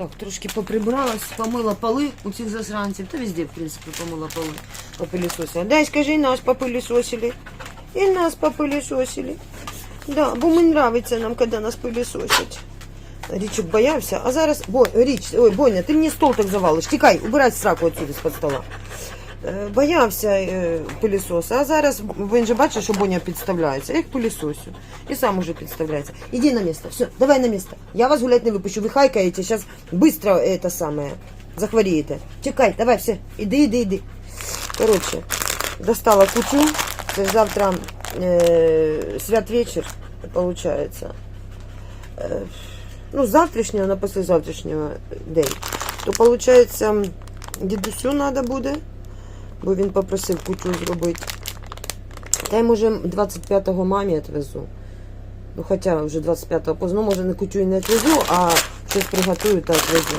Так, трошки поприбралась, помила поли у цих засранців. Та везде, в принципі, помила поли. Попилісосила. Дай, скажи, нас попилісосили. І нас попилісосили. Да, бо мені нравиться нам, коли нас пилісосять. Річок боявся, а зараз... Бо, Річ, ой, Боня, ти мені стол так завалиш. Тікай, убирай сраку отсюди з-під стола. Е, Боявся е, пилісоса, а зараз він же бачить, що Боня підставляється. Я їх пилісосю. І сам уже підставляється. Іди на місце. Все, давай на місце. Я вас гулять не випущу. Ви хайкаєте, зараз швидко это самое, захворієте. Чекай, давай, все, іди, іди, іди. Коротше, достала кучу. Це завтра е, святвечір, виходить. Е, ну, завтрашнього на післязавтрашнього день. То, виходить, дідусю треба буде, бо він попросив кучу зробити. Та й може 25-го мамі відвезу. Ну, хоча вже 25-го поздно, може не кучу і не відвезу, а щось приготую та відвезу.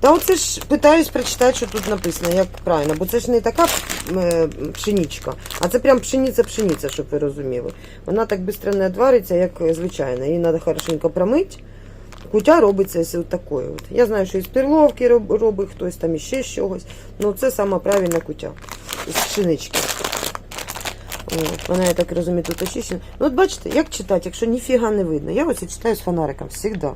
Та оце ж питаюсь прочитати, що тут написано, як правильно, бо це ж не така е, пшеничка, а це прям пшениця-пшениця, щоб ви розуміли. Вона так швидко не відвариться, як звичайно. Її треба хорошенько промити. Кутя робиться ось такою. От. Я знаю, що із перловки робить хтось там іще з чогось. Ну це сама правильна кутя із пшенички. От, вона, я так розумію, тут очищена. Ну, от бачите, як читати, якщо ніфіга не видно. Я ось читаю з фонариком завжди.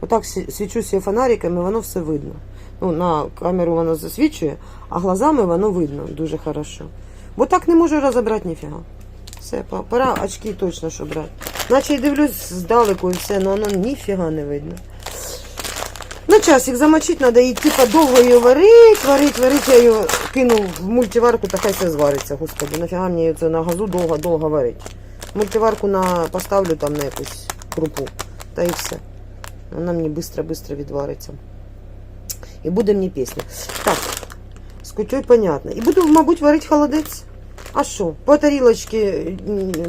Отак свічуся фонариками, воно все видно. Ну, на камеру воно засвічує, а глазами воно видно дуже хорошо. Бо так не можу розібрати ніфіга. Все, пора очки точно що брати. Наче й дивлюсь здалеку і все, але воно ніфіга не видно. На часик замочити треба і типа довго її варить, варить, варить. Я її кину в мультиварку, та хай все звариться, господи. Нафіга мені це на газу довго-довго варить. Мультиварку на, поставлю там на якусь крупу. Та і все. Вона мені швидко-швидко відвариться. І буде мені пісня. Так, з кутьою понятно. І буду, мабуть, варити холодець. А що? По тарілочці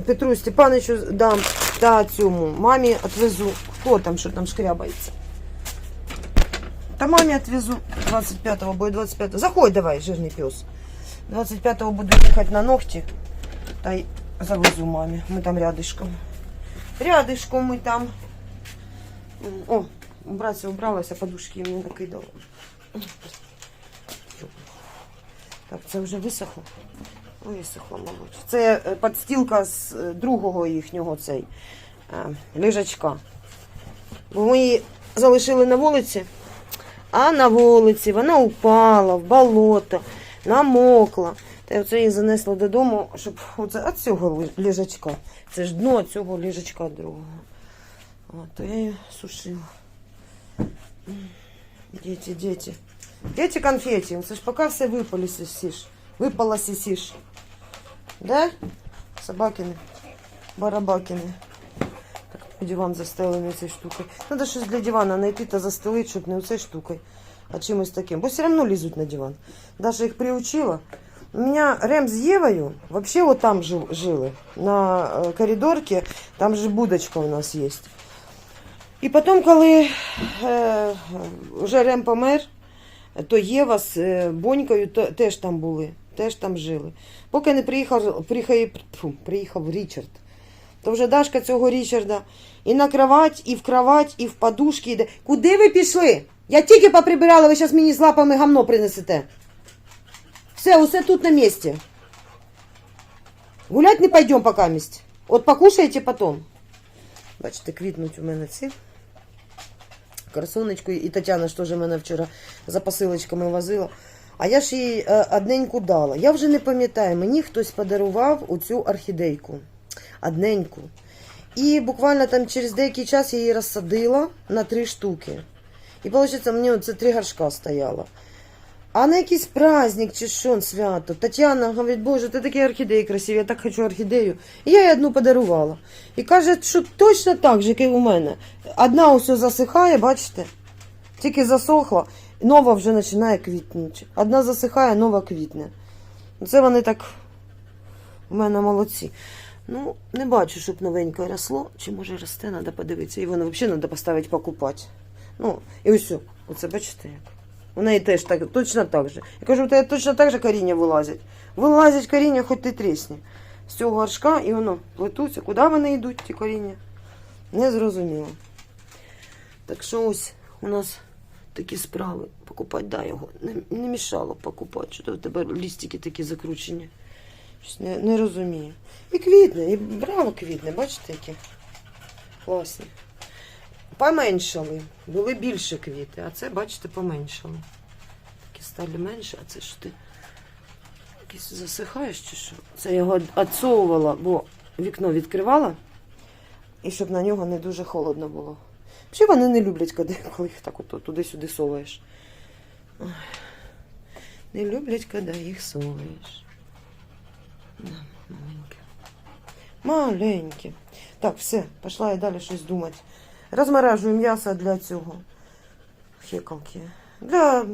Петру Степановичу дам та цьому мамі відвезу. Хто там, що там шкрябається? Та мамі відвезу 25-го, бо 25-го. Заходь давай, жирний пес. 25-го буду їхати на ногті. Та й завезу мамі. Ми там рядышком. Рядышком ми там. О, убраться убралася, подушки мені накидала. Так, це вже висохло. Висохло, мабуть. Це е, підстілка з е, другого їхнього цей е, лежачка. Бо ми її залишили на вулиці, а на вулиці вона упала в болото, намокла. Та й оце її занесло додому, щоб оце від цього лежачка. Це ж дно цього лежачка другого. От, то я її сушила. Дети, дети. Дети конфеті. Це ж поки все випали сісиш. Випала сісиш. Да? Собакини. Барабакини. Диван застелений цією штукою. Надо щось для дивана знайти та застелити, щоб не оцею штукою, а чимось таким. Бо все одно лізуть на диван. Даша їх приучила. У меня Рем з Євою вообще вот там жил, жили, на е, коридорке, там же будочка у нас є. І потім, коли е, вже Рем помер, то Єва з е, Бонькою теж там були, теж там жили. Поки не приїхав, приїхав, приїхав Річард, то вже Дашка цього Річарда і на кровать, і в кровать, і в подушки йде. Куди ви пішли? Я тільки поприбирала, ви зараз мені з лапами гамно принесете. Все, усе тут на місці. Гулять не пойдем пока місць. От покушаєте потом. Бачите, квітнуть у мене ці. Красунечку і Тетяна ж теж мене вчора за посилочками возила. А я ж їй е, одненьку дала. Я вже не пам'ятаю, мені хтось подарував оцю орхідейку. Одненьку. І буквально там через деякий час я її розсадила на три штуки. І виходить, мені це три горшка стояло. А на якийсь праздник чи що свято. Тетяна говорить, боже, ти такі орхідеї красиві, я так хочу орхідею. І я їй одну подарувала. І каже, що точно так же, як і у мене. Одна усе засихає, бачите? Тільки засохла, нова вже починає квітнути. Одна засихає, нова квітне. Це вони так у мене молодці. Ну, не бачу, щоб новеньке росло. Чи може росте, треба подивитися. І воно взагалі треба поставити покупати. Ну, і ось, оце бачите як. У неї теж так, точно так же. Я кажу, у тебе точно так же коріння вилазять. Вилазять коріння, хоч ти трісні. З цього горшка і воно плетуться. Куди вони йдуть, ті коріння? Не зрозуміло. Так що ось у нас такі справи. Покупати, да, його. Не, не мішало покупати. Що в тебе лістики такі закручені. Щось не, не розумію. І квітне, і браво квітне, бачите, які класні. Поменшали. Були більше квіти, а це, бачите, поменшало. Такі стали менше, а це ж ти якийсь засихаєш чи що? Це я його відсовувала, бо вікно відкривала, і щоб на нього не дуже холодно було. Взагалі вони не люблять, коли їх так от туди-сюди соваєш. Не люблять, коли їх соваєш. Маленьке. Маленьке. Так, все, пішла я далі щось думати. Розморажую м'ясо для цього. Хекалки. Для.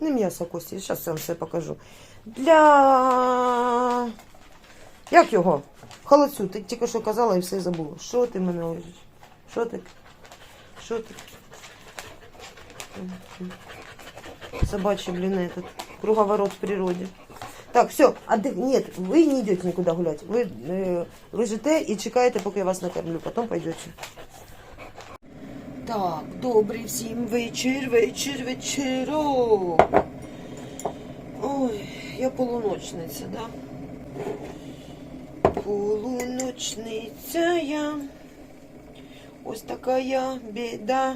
Не м'ясо кості, зараз я вам все покажу. Для. Як його? Холодцю. Ти тільки що казала і все забула. Що ти мене ось? Що ти? Що ти? Собачий, блин, этот. Круговорот в природе. Так, все, отдых... Нет, вы не идете никуда гулять. Вы э, лежите і чекаєте, поки я вас накормлю. Потом пойдете. Так, добрий всім вечір, вечір, вечерок. Ой, я полуночниця, да? Полуночниця я. Ось така я біда.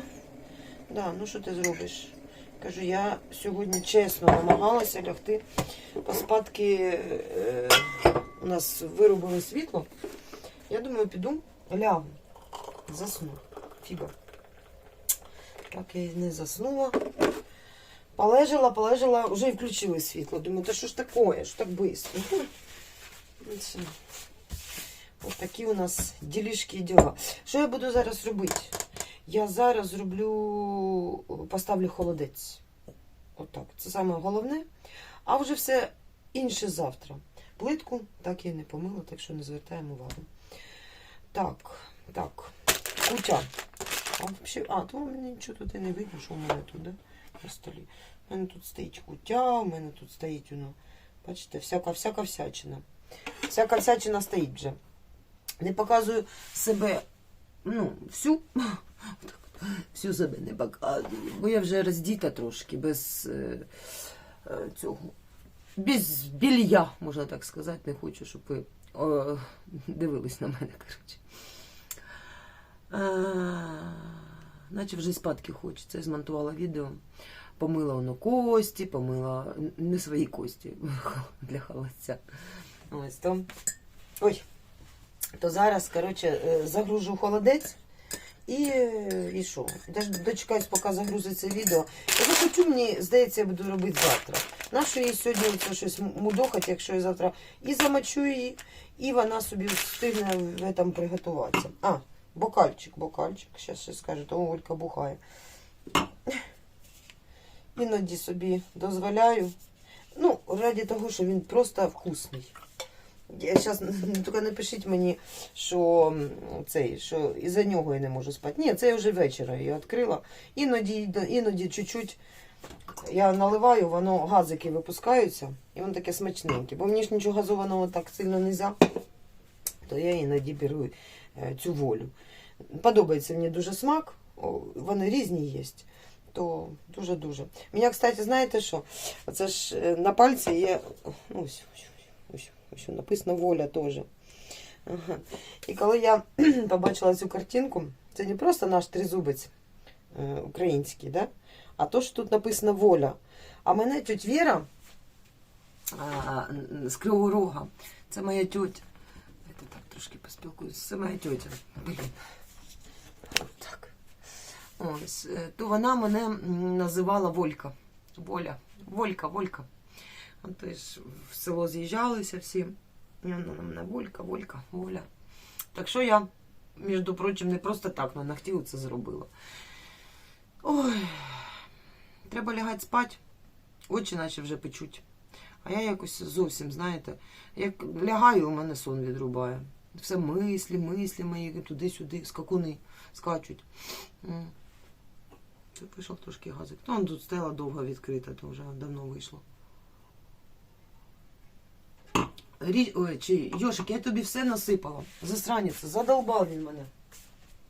Да, ну що ти зробиш? Кажу, я сьогодні чесно намагалася лягти поспадки. Е, у нас вирубили світло. Я думаю, піду лягу. Засну. Фіга. Так я і не заснула. Полежала, полежала, вже і включили світло. Думаю, та що ж таке? Що так швидко? Ну. Ось такі у нас ділішки і діла. Що я буду зараз робити? Я зараз зроблю, поставлю холодець. Отак. Це саме головне. А вже все інше завтра. Плитку так я не помила, так що не звертаємо увагу. Так, так. Кутя. А, то у мене нічого тут не видно, що у мене тут, да? на столі. У мене тут стоїть кутя, у мене тут стоїть, воно, бачите, всяка, всяка всячина. Всяка всячина стоїть вже. Не показую себе, ну, всю. Всю себе не показую. Бо я вже роздіта трошки, без е, е, цього. Без білья, можна так сказати. Не хочу, щоб ви е, дивились на мене, коротше. Наче вже спадки хочеться. Я змонтувала відео. Помила воно кості, помила не свої кості для холодця. Ось то. Ой. То зараз, коротше, е, загружу холодець. І, і що? Дочекаюсь, поки загрузиться відео. Я захочу, мені здається, я буду робити завтра. Нащо їй сьогодні оце щось мудохать, якщо я завтра і замочу її, і вона собі встигне в этом приготуватися. А, бокальчик, бокальчик. Зараз ще скаже, то Олька бухає. Іноді собі дозволяю. Ну, раді того, що він просто вкусний. Я зараз тільки напишіть мені, що цей, що із-за нього я не можу спати. Ні, це я вже вечора її відкрила. Іноді, іноді чуть-чуть я наливаю, воно газики випускаються, і воно таке смачненьке. Бо мені ж нічого газованого так сильно не можна, то я іноді беру е, цю волю. Подобається мені дуже смак, вони різні є. То дуже-дуже. Мене, кстати, знаєте що? Оце ж е, на пальці є. Ось, ось, ось, ось написано воля теж. Ага. І коли я побачила цю картинку, це не просто наш тризубець е, український, да? а то, що тут написано воля. А мене тють Віра з Кривого Рога. Це моя тьотя. Я так трошки поспілкуюся. Це моя тьотя. Так. Ось, е, то вона мене називала Волька. Воля. Волька, Волька. От, то ж в село з'їжджалися всі. І вона на мене Волька, Волька, Воля. Так що я, між прочим, не просто так на ногті це зробила. Ой, треба лягати спати. Очі наче вже печуть. А я якось зовсім, знаєте, як лягаю, у мене сон відрубає. Все мислі, мислі мої туди-сюди, скакуни скачуть. Це пішов трошки газик. Ну, тут стела довго відкрита, то вже давно вийшло. Рі... Ой, чи Йошик, я тобі все насипала. Засранець, задолбав він мене.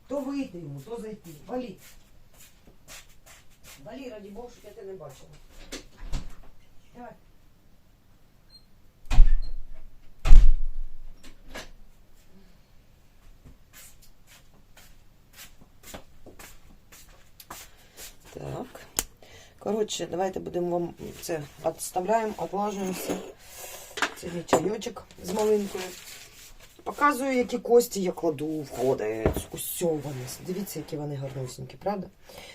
То вийти йому, то зайти. Валі. Валі, раді Богу, щоб я тебе не бачила. Давай. Так. Коротше, давайте будемо вам це відставляємо, отлажуємося. Це чайочок з малинкою. Показую, які кості я кладу в ходець. Усьо вони. Дивіться, які вони гарнусінькі, правда?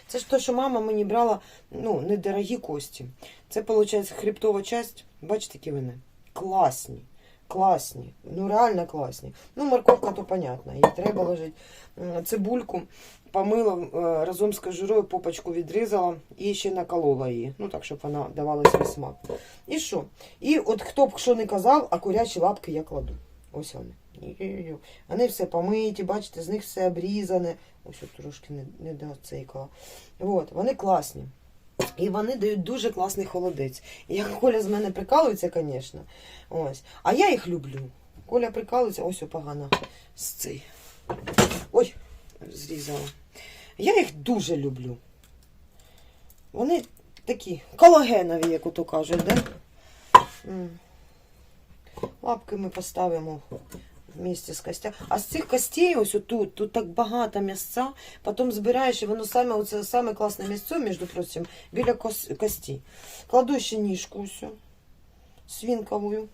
Це ж те, що мама мені брала ну, недорогі кості. Це, виходить, хребтова часть. Бачите, які вони? Класні. Класні. Ну, реально класні. Ну, морковка, то понятно. Її треба ложити. Цибульку помила е, разом з кожурою, попочку відрізала і ще наколола її. Ну, так, щоб вона давала свій смак. І що? І от хто б що не казав, а курячі лапки я кладу. Ось вони. Вони все помиті, бачите, з них все обрізане. Ось от трошки не, не доцейкала. От, вони класні. І вони дають дуже класний холодець. Як Коля з мене прикалується, звісно. Ось. А я їх люблю. Коля прикалується, ось погано. З цей. Ой, зрізала. Я їх дуже люблю. Вони такі колагенові, як ото кажуть, да? Лапки ми поставимо вместе з костями. А з цих костей, ось отут, тут так багато м'ясця, потім збираєш, і воно саме, оце саме класне місце, між прочим, біля кос- кості. Кладу ще ніжку всю, свинкову.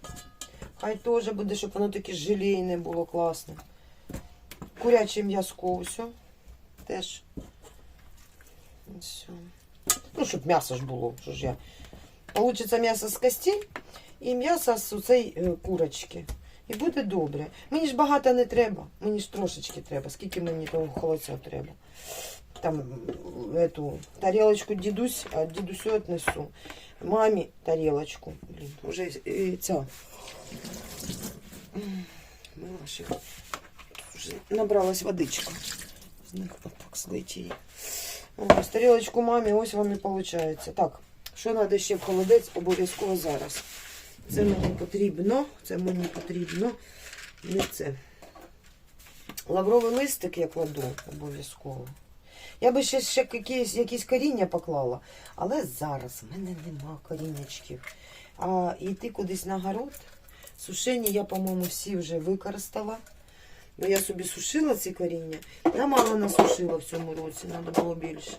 Хай теж буде, щоб воно таке желейне було класне. Куряче м'язко все. Теж. Все. Ну, щоб м'ясо ж було. Що ж я. Получиться м'ясо з костей і м'ясо з цієї е, курочки. І буде добре. Мені ж багато не треба. Мені ж трошечки треба. Скільки мені того холодця треба. Там эту тарелочку дідусь, а дідусю віднесу. Мамі тарелочку. Блін, вже і ця. Милашик. Вже набралась водичка. З них отак злить її. Ось тарілочку мамі, ось вам і виходить. Так, що треба ще в холодець обов'язково зараз. Це мені потрібно, це мені потрібно. Не це. Лавровий листик я кладу обов'язково. Я би ще, ще якісь, якісь коріння поклала, але зараз в мене нема коріннячків. А йти кудись на город. Сушені я, по-моєму, всі вже використала. Бо я собі сушила ці коріння. Я мало насушила в цьому році, треба було більше.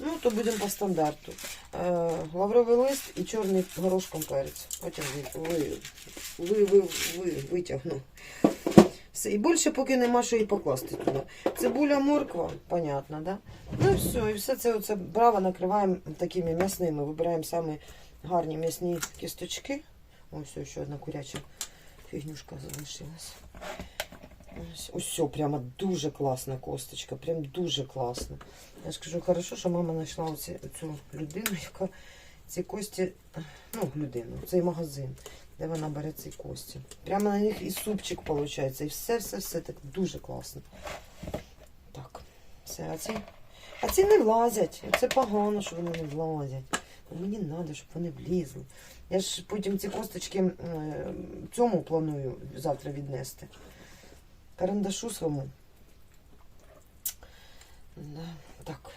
Ну, то будемо по стандарту. Е, лавровий лист і чорний горошком перець. Потім ви, ви, ви, ви, ви, витягну. Все. І більше поки нема що і покласти туди. Цибуля, морква, понятно, да? Ну і все, і все це оце браво накриваємо такими м'ясними. Вибираємо самі гарні м'ясні кісточки. Ось ще одна куряча фігнюшка залишилась. Ось, ось прямо дуже класна косточка, прям дуже класна. Я ж кажу, хорошо, що мама знайшла оці, цю людину, яка ці кості, ну, людину, цей магазин, де вона бере ці кості. Прямо на них і супчик виходить, і все-все-все так дуже класно. Так, все, а ці, а ці не влазять. Це погано, що вони не влазять. Ну, Мені треба, щоб вони влізли. Я ж потім ці косточки е, цьому планую завтра віднести карандашу своєму. Так.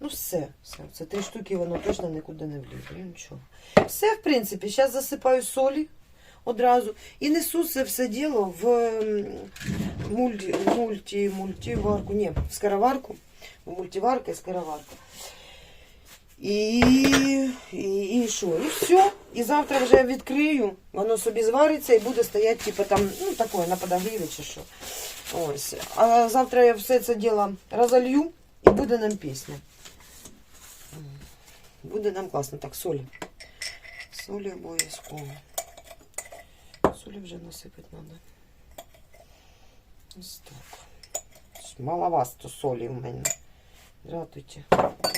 Ну, все, все. Це три штуки, воно точно нікуди не влізе. Нічого. Все, в принципі, зараз засипаю солі одразу і несу це все діло в ем, мульті, мульті, мультиварку, ні, в скороварку. В мультиварка і скороварка. І, і, і що? І все. І завтра вже відкрию, воно собі звариться і буде стояти, типу там, ну такое, на подогріві чи що. Ось. А завтра я все це діло розолью і буде нам пісня. Буде нам класно. Так, солі. Солі обов'язково. Солі вже насипати треба. Ось так. Маловато солі в мене. Дратуйте.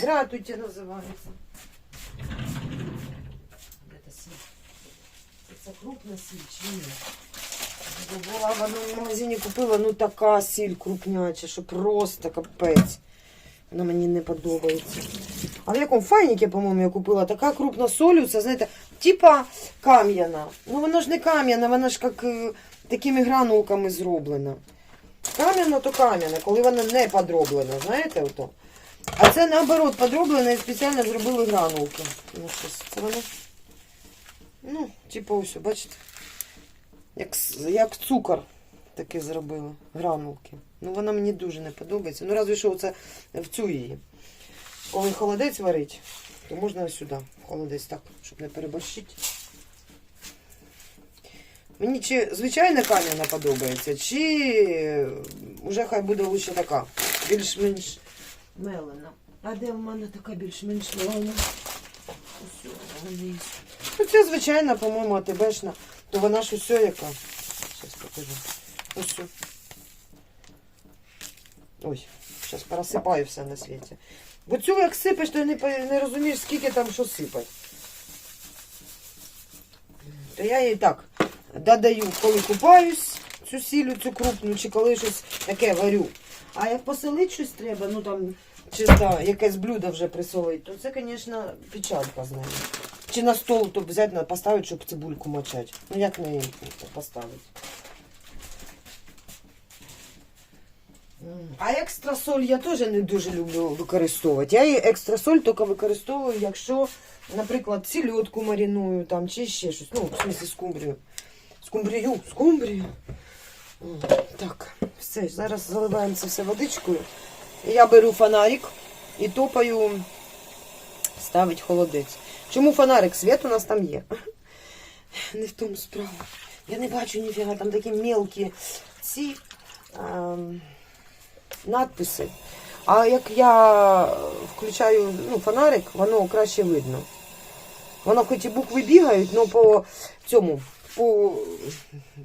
Дратуйте називається. Де та сіль? Це крупна сіль чи ні? Була в одному магазині купила, ну така сіль крупняча, що просто капець. Вона мені не подобається. А в якому файніке, по-моєму, я купила така крупна соль, це, знаєте, типа кам'яна. Ну вона ж не кам'яна, вона ж як е, такими гранулками зроблена. Кам'яна то кам'яна, коли вона не подроблена, знаєте, ото. А це наоборот подроблене і спеціально зробили гранулки. Ну, щось, це воно. Ну, типу, ось, бачите. Як, як цукор таке зробили. Гранулки. Ну, вона мені дуже не подобається. Ну, разве що це в цю її. Коли холодець варить, то можна сюди. Холодець так, щоб не переборщити. Мені чи звичайна кам'яна подобається, чи вже хай буде лише така. Більш-менш мелена. А де в мене така більш-менш мелена? Ось вона. Ну, це звичайна, по-моєму, АТБшна. То вона ж усе яка. Зараз покажу. Ось. Ой, зараз пересипаю все на світі. Бо цю як сипеш, то не, не розумієш, скільки там що сипать. То я їй так додаю, коли купаюсь, цю сілю, цю крупну, чи коли щось таке варю. А як посолити щось треба, ну там, чи да, якесь блюдо вже присолити, то це, звісно, печалька з. Чи на стол то взяти, поставити, щоб цибульку мочати. Ну як на її поставити? А екстрасоль я теж не дуже люблю використовувати. Я її екстрасоль тільки використовую, якщо, наприклад, сільотку мариную там, чи ще щось. Ну, в смысле скумбрію. Скумбрію, скумбрію. Так, все, зараз заливаємо це все водичкою. Я беру фонарик і топаю ставить холодець. Чому фонарик? Світ у нас там є. Не в тому справа. Я не бачу ніфіга, там такі мелкі ці ем, надписи. А як я включаю ну, фонарик, воно краще видно. Воно хоч і букви бігають, але по цьому, по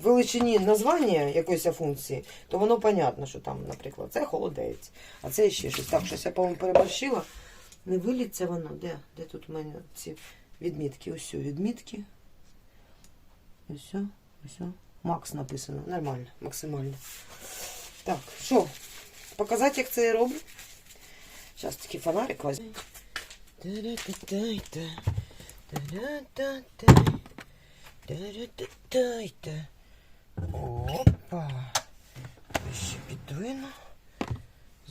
величині названня якоїсь функції, то воно понятно, що там, наприклад, це холодець, а це ще щось. Так, щось я, по-моєму, переборщила. Не виліться воно. Де? Де тут у мене ці відмітки? Ось відмітки. Ось, ось. Макс написано. Нормально, максимально. Так, що? Показати, як це я роблю? Зараз такий фонарик возьму. Опа. Ще підвину.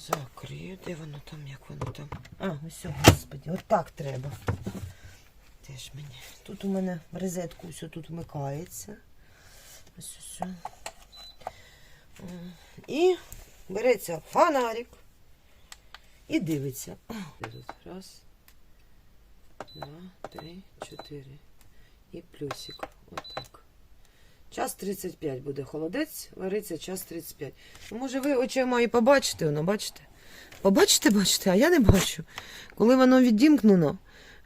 Закрию. Де воно там, як воно там? А, ось, о, господи, от так треба. Теж мені. Тут у мене розетку все тут вмикається. Ось ось. І береться фонарик і дивиться. Раз, два, три, чотири. І плюсик. Отак. Час 35 буде холодець, вариться час 35. Ну, Може, ви очима і побачите воно, бачите? Побачите, бачите, а я не бачу. Коли воно відімкнено,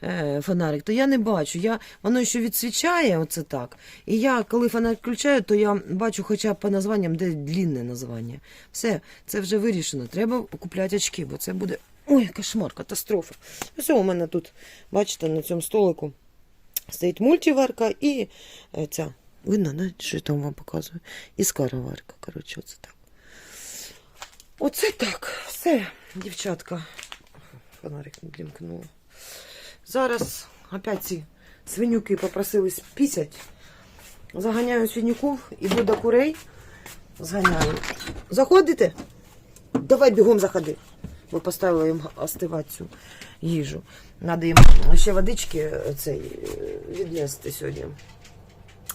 е, фонарик, то я не бачу. Я, воно ще відсвічає, оце так. І я, коли фонарик включаю, то я бачу хоча б по названням, де длінне названня. Все, це вже вирішено. Треба купляти очки, бо це буде. Ой, кошмар, катастрофа. Ось у мене тут, бачите, на цьому столику стоїть мультиварка і е, ця. Видно, да? що я там вам показую? І скороварка. Коротше, оце так. Оце так. Все, дівчатка. Фонарик не блімкнуло. Зараз опять ці свинюки попросились пісять. Заганяю свинюків, іду до курей. Зганяю. Заходите? Давай бігом заходи. Бо поставила їм остивати цю їжу. Надо їм ще водички е, цей, е, віднести сьогодні.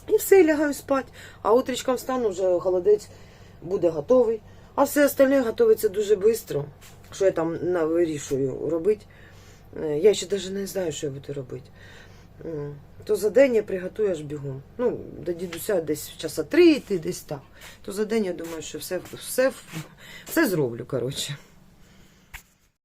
І все, лягаю спати. А утречком встану, вже холодець буде готовий. А все остальне готується дуже швидко. Що я там вирішую робити. Е, Я ще навіть не знаю, що я буду робити. То за день я приготую аж бігом. Ну, до дідуся десь в часа три йти, десь так. То за день я думаю, що все, все, все зроблю, коротше.